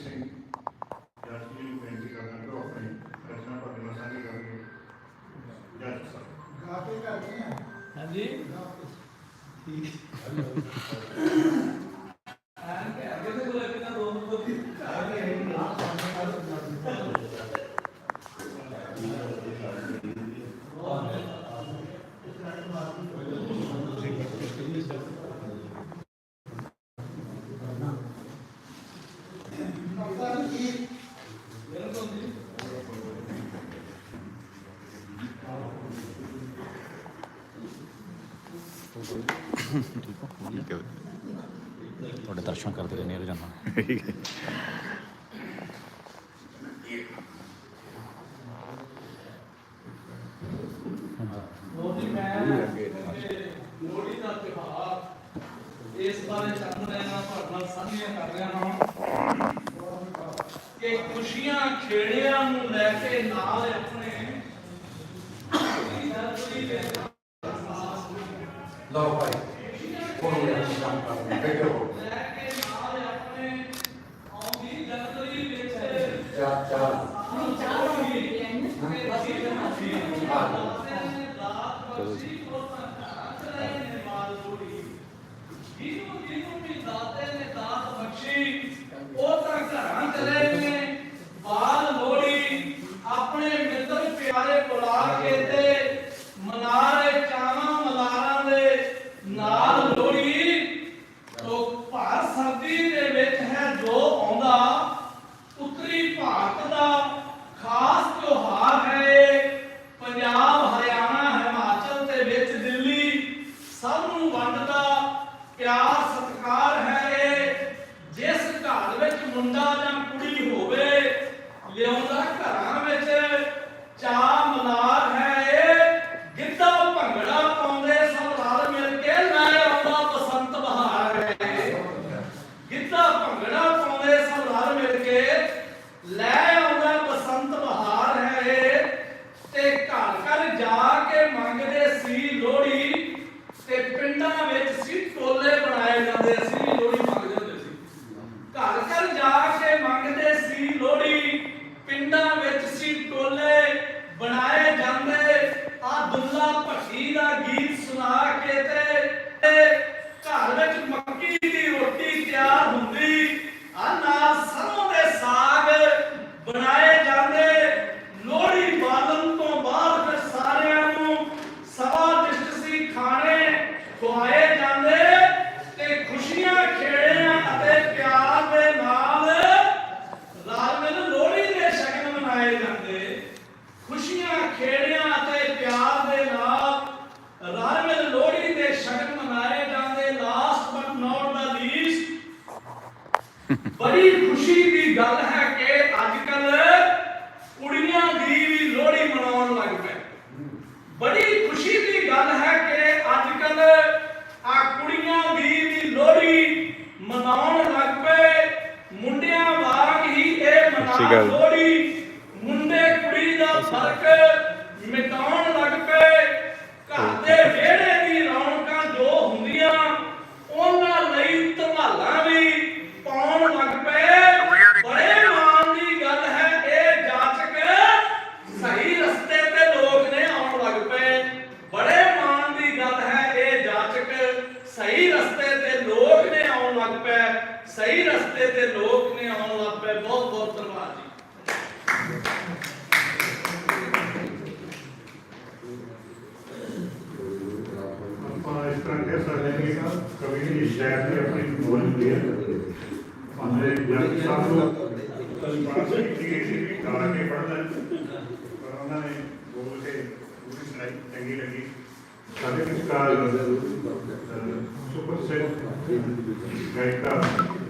ਸਿੰਘ ਜੱਜ ਜੀ ਨੂੰ ਬੇਨਤੀ ਕਰਨਾ ਕਿ ਉਹ ਆਪਣੀ ਰਚਨਾ ਤੁਹਾਡੇ ਨਾਲ ਸਾਂਝੀ ਕਰਨਗੇ। ਜੱਜ ਸਾਹਿਬ। ਗਾਫੇ ਕਰਦੇ ਆ। ਹਾਂਜੀ। ਗਾਫੇ ਆਂ ਕਿ ਅੱਗੇ ਤੇ ਕੋਲ ਕਿੰਨਾ ਦੋ ਨੰਬਰ ਦੀ ਪਤਾ ਨਹੀਂ ਕੀ ਬਿਲਕੁਲ ਜੀ ਠੀਕ ਹੈ ਤੁਹਾਡੇ ਦਰਸ਼ਨ ਕਰਦੇ ਰਹਿੰਦੇ ਰੋਜ਼ਾਨਾ। ਠੀਕ ਹੈ। ਇਸ ਬਾਰੇ ਚੱਲ ਰਿਹਾ ਹਾਂ ਤੁਹਾਡੇ ਨਾਲ ਸਾਂਝੀਆਂ ਕਰ ਰਿਹਾ ਹਾਂ। ਕਿ ਖੁਸ਼ੀਆਂ ਖੇੜਿਆਂ ਨੂੰ ਲੈ ਕੇ ਨਾਲ ਆਪਣੇ ਲਓ ਭਾਈ। ਸ਼੍ਰੀ ਅਕਾਲ। ਮੁੰਡੇ ਕੁੜੀ ਦਾ ਫ਼ਰਕ ਮਿਟਾਉਣ ਲੱਗ ਪਏ। ਘਰ ਦੇ ਵਿਹੜੇ ਦੀ ਰੌਣਕਾਂ ਜੋ ਹੁੰਦੀਆਂ ਉਹਨਾਂ ਲਈ ਧਮਾਲਾਂ ਵੀ ਪਾਉਣ ਲੱਗ ਪਏ। ਬੜੇ ਮਾਣ ਦੀ ਗੱਲ ਹੈ ਇਹ ਜਾਚਕ ਸਹੀ ਰਸਤੇ ਤੇ ਲੋਕ ਨੇ ਆਉਣ ਲੱਗ ਪਏ। ਬੜੇ ਮਾਣ ਦੀ ਗੱਲ ਹੈ ਇਹ ਜਾਚਕ ਸਹੀ ਰਸਤੇ ਸਹੀ ਰਸਤੇ ਤੇ ਲੋਕ ਨੇ ਆਉਣ ਲੱਗ ਪਏ ਬਹੁਤ ਬਹੁਤ ਧੰਨਵਾਦ ਜੀ ਆਪਾਂ ਇਸ ਤਰ੍ਹਾਂ ਕਹਿ ਸਕਦੇ ਹਾਂ ਕਿ ਕਵੀ ਦੀ ਸ਼ਾਇਰ ਦੀ ਆਪਣੀ ਬੋਲ ਹੁੰਦੀ ਹੈ ਭਾਵੇਂ ਜੱਜ ਸਾਹਿਬ ਨੂੰ ਪਾਸ ਕੀਤੀ ਸੀ ਵੀ ਗਾ ਕੇ ਪੜ੍ਹਦਾ ਪਰ ਉਹਨਾਂ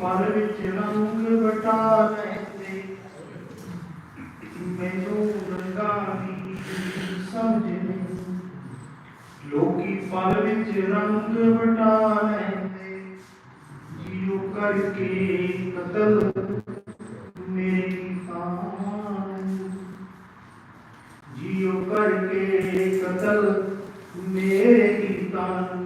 ਲੋਕੀ ਵਿੱਚ ਰੰਗ ਵਟਾ ਲੈਂਦੇ ਮੈਨੂੰ ਰੰਗਾਂ ਦੀ ਸਮਝ ਨਹੀਂ। ਲੋਕੀ ਪਲ ਵਿੱਚ ਰੰਗ ਵਟਾ ਲੈਂਦੇ ਜੀਉ ਕਰਕੇ ਕਤਲ ਮੇਰੀ ਸਾਨ ਜੀਉ ਕਰਕੇ ਕਤਲ ਮੇਰੀ ਤਾਨ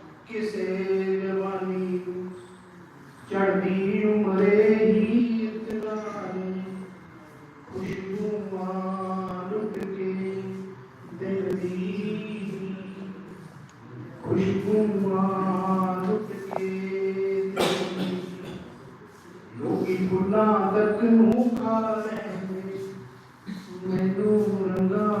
ਨਾ ਤੱਕ ਨੂੰ ਖਾ ਰਹੇ ਮੈਨੂੰ ਰੰਗਾ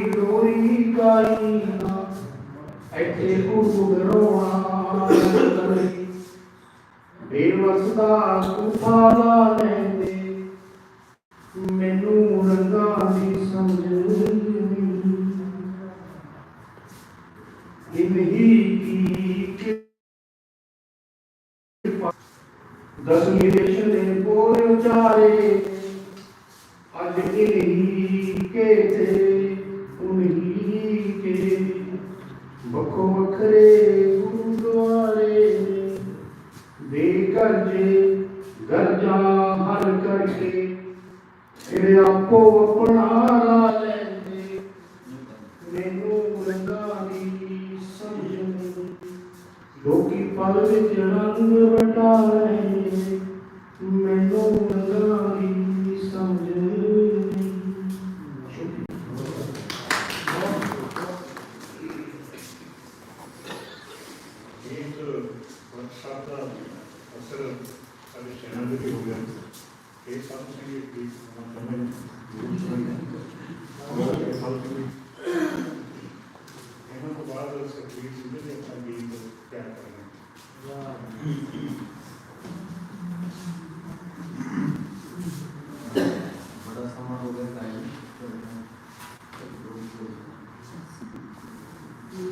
glorie carina e che tutto per Roma per il vostro stato fa la mente ਵੱਖਰੇ ਗੁਰਦੁਆਰੇ ਦੇ ਕਰਜੇ ਗਰਜਾ ਹਰ ਕਰਕੇ ਫਿਰ ਆਪੋ ਆਪਣਾ ਲਾ ਲੈਂਦੇ ਮੈਨੂੰ ਰੰਗਾਂ ਦੀ ਸਮਝ ਨਹੀਂ ਲੋਕੀ ਪਲ ਵਿੱਚ ਰੰਗ ਵਟਾ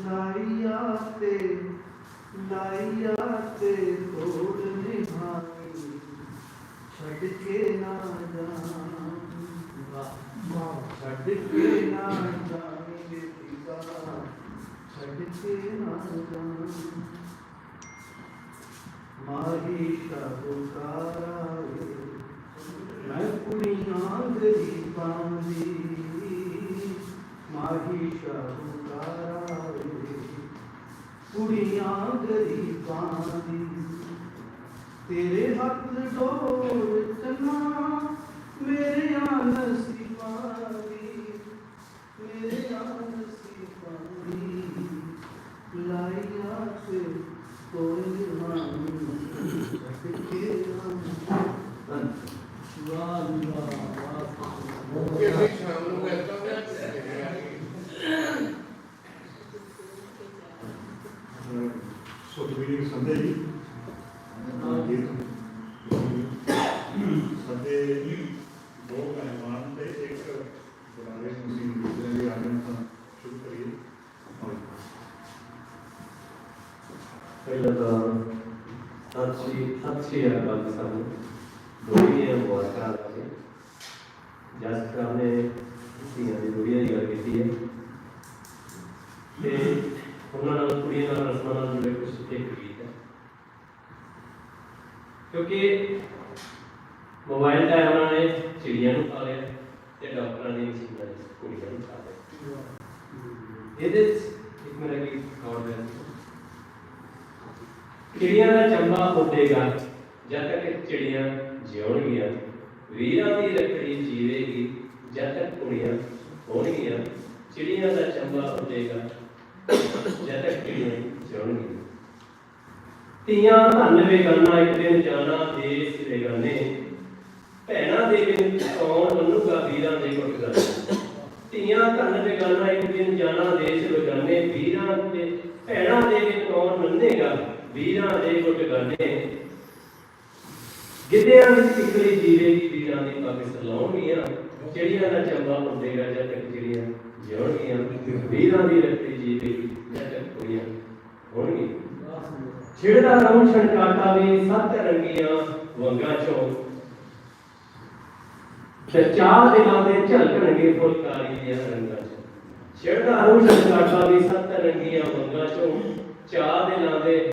لائی آتے لائی آتے تھوڑا چھڈ جانا جانے گے چھڈ کے نہ جانا ماری شاہکارا میں گری پانی تیرے ہاتھ ڈورنا میرے یار سواری میرے یار ਸਤਿ ਸ਼੍ਰੀ ਸਤਿ ਸ਼੍ਰੀ ਅਕਾਲ ਸਾਨੂੰ ਦੋਹਰੀਆਂ ਮੁਬਾਰਕਾਂ ਜੀ। ਜਸ ਸਾਹਿਬ ਨੇ ਧੀਆਂ ਦੀ ਦੋਹਰੀਆਂ ਦੀ ਗੱਲ ਕੀਤੀ ਹੈ। ਤੇ ਉਹਨਾਂ ਨਾਲ ਕੁੜੀਆਂ ਨਾਲ ਰਸਮਾਂ ਨਾਲ ਜੁੜੇ ਕੁਝ ਇੱਕ ਗੀਤ ਹੈ। ਕਿਉਂਕਿ ਮੋਬਾਈਲ ਦਾ ਉਹਨਾਂ ਨੇ ਚਿੜੀਆਂ ਨੂੰ ਖਾ ਲਿਆ ਤੇ ਡਾਕਟਰਾਂ ਨੇ ਮਸ਼ੀਨਾਂ ਕੁੜੀਆਂ ਨੂੰ ਖਾ ਲਿਆ। ਇਹਦੇ ਇੱਕ ਮੇਰਾ ਕੀ ਗੌਰ ਹੈ ਚਿੜੀਆਂ ਦਾ ਚੰਬਾ ਉੱਡੇਗਾ ਜਦ ਤੱਕ ਚਿੜੀਆਂ ਜਿਉਣਗੀਆਂ। ਵੀਰਾਂ ਦੀ ਰੱਖੜੀ ਜੀਵੇਗੀ, ਜਦ ਤੱਕ ਕੁੜੀਆਂ ਹੋਣਗੀਆਂ, ਚਿੜੀਆਂ ਦਾ ਚੰਬਾ ਉੱਡੇਗਾ ਜਦ ਤੱਕ ਚਿੜੀਆਂ ਜਿਉਣਗੀਆਂ। ਤੀਆਂ ਧੰਨ ਵੇਗਾਨਾ ਇੱਕ ਦਿਨ ਜਾਣਾ ਦੇਸ ਵੇਗਾਨੇ ਭੈਣਾਂ ਦੇ ਬਿਨ ਕੌਣ ਮੰਨੂਗਾ ਵੀਰਾਂ ਦੇ ਗੁੱਟ ਗਾਣੇ ਧੀਆਂ ਧੰਨ ਵੇਗਾਨਾ ਇੱਕ ਦਿਨ ਜਾਣਾ ਦੇਸ ਵੇਗਾਨੇ ਵੀਰਾਂ ਦੇ ਭੈਣਾਂ ਦੇ ਬਿਨ ਕੌਣ ਮੰਨੇਗਾ ਵੀਰਾਂ ਦੇ ਗੁੱਟ ਗਾਣੇ ਗਿੱਧਿਆਂ ਦੀ ਸਿੱਕਲੀ ਜੀਵੇਗੀ ਵੀਰਾਂ ਦੀ ਪੱਗ ਸਲਾਉਣਗੀਆਂ ਚਿੜੀਆਂ ਦਾ ਚੰਬਾ ਉੱਡੇਗਾ ਜਦ ਤੱਕ ਚਿੜੀਆਂ ਜਿਉਣਗੀਆਂ। ਵੀਰਾਂ ਦੀ ਰੱਖੜੀ ਜੀਵੇਗੀ ਜਦ ਤੱਕ ਕੁੜੀਆਂ ਹੋਣਗੀਆਂ। ਛਿੜਦਾ ਰੌਣ ਛਣਕਾਟਾ ਵੀ ਸੱਤ ਰੰਗੀਆਂ ਵੰਗਾਂ ਚੋਂ। ਚਾਰ ਦਿਨਾਂ ਦੇ ਝਲਕਣਗੇ ਫੁਲਕਾਰੀ ਦੀਆਂ ਰੰਗਾਂ ਚੋਂ। ਛਿੜਦਾ ਰੌਣ ਛਣਕਾਟਾ ਵੀ ਸੱਤ ਰੰਗੀਆਂ ਵੰਗਾਂ ਚੋਂ ਚਾਰ ਦਿਨਾਂ ਦੇ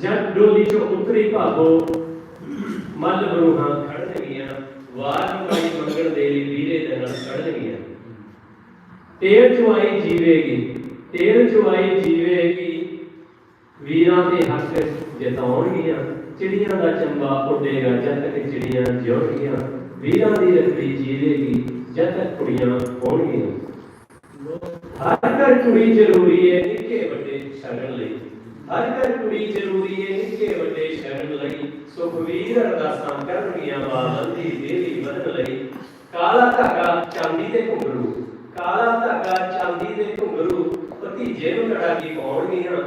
ਜਦ ਡੋਲੀ ਚੋਂ ਉਤਰੀ ਭਾਬੋ ਮੱਲ ਬਰੂਹਾਂ ਖੜਨਗੀਆਂ ਵਾਰ ਪਾਈ ਮੰਗਣ ਦੇ ਲਈ ਵੀਰੇ ਦੇ ਨਾਲ ਖੜਨਗੀਆਂ ਤੇਰ ਚੁਆਈ ਜੀਵੇਗੀ, ਤੇਰ ਚੁਆਈ ਜੀਵੇਗੀ, ਵੀਰਾਂ ਦੇ ਹੱਕ ਜਿਤਾਉਣਗੀਆਂ, ਚਿੜੀਆਂ ਦਾ ਚੰਬਾ ਉੱਡੇਗਾ, ਜਦ ਤੱਕ ਚਿੜੀਆਂ ਜਿਉਣਗੀਆਂ, ਵੀਰਾਂ ਦੀ ਰੱਖੜੀ ਜੀਵੇਗੀ, ਜਦ ਤੱਕ ਕੁੜੀਆਂ ਹੋਣਗੀਆਂ। ਹਰ ਘਰ ਕੁੜੀ ਜ਼ਰੂਰੀ ਹੈ ਨਿੱਕੇ ਵੱਡੇ ਸ਼ਗਨ ਲਈ। ਹਰ ਘਰ ਕੁੜੀ ਜ਼ਰੂਰੀ ਹੈ ਨਿੱਕੇ ਵੱਡੇ ਸ਼ਗਨ ਲਈ। ਸੁਖਵੀਰ ਅਰਦਾਸਾਂ ਕਰਨਗੀਆਂ ਬਾਦਲ ਦੀ ਦੇਵੀ ਵਧਣ ਲਈ। ਕਾਲਾ ਧਾਗਾ ਚਾਂਦੀ ਦੇ ਘੁੰਗਰੂ, ਕਾਲਾ ਧਾਗਾ ਚਾਂਦੀ ਦੇ ਘੁੰਗਰੂ, ਭਤੀਜੇ ਨੂੰ ਕੜਾ ਕੀ ਪਾਉਣਗੀਆਂ।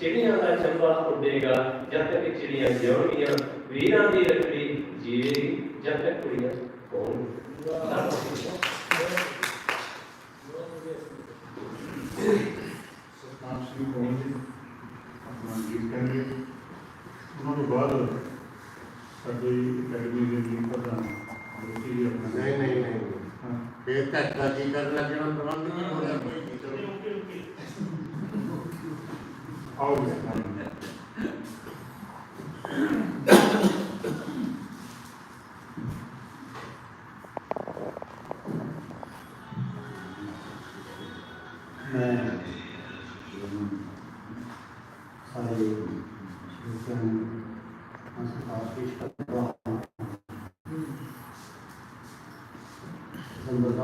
ਚਿੜੀਆਂ ਦਾ ਚੰਬਾ ਉੱਡੇਗਾ, ਜਦ ਤੱਕ ਚਿੜੀਆਂ ਜਿਉਣਗੀਆਂ। ਵੀਰਾਂ ਦੀ ਰੱਖੜੀ ਜੀਵੇਗੀ, ਜਦ ਤੱਕ ਕੁੜੀਆਂ ਹੋਣਗੀਆਂ ਸਤਨਾਮ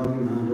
Amen.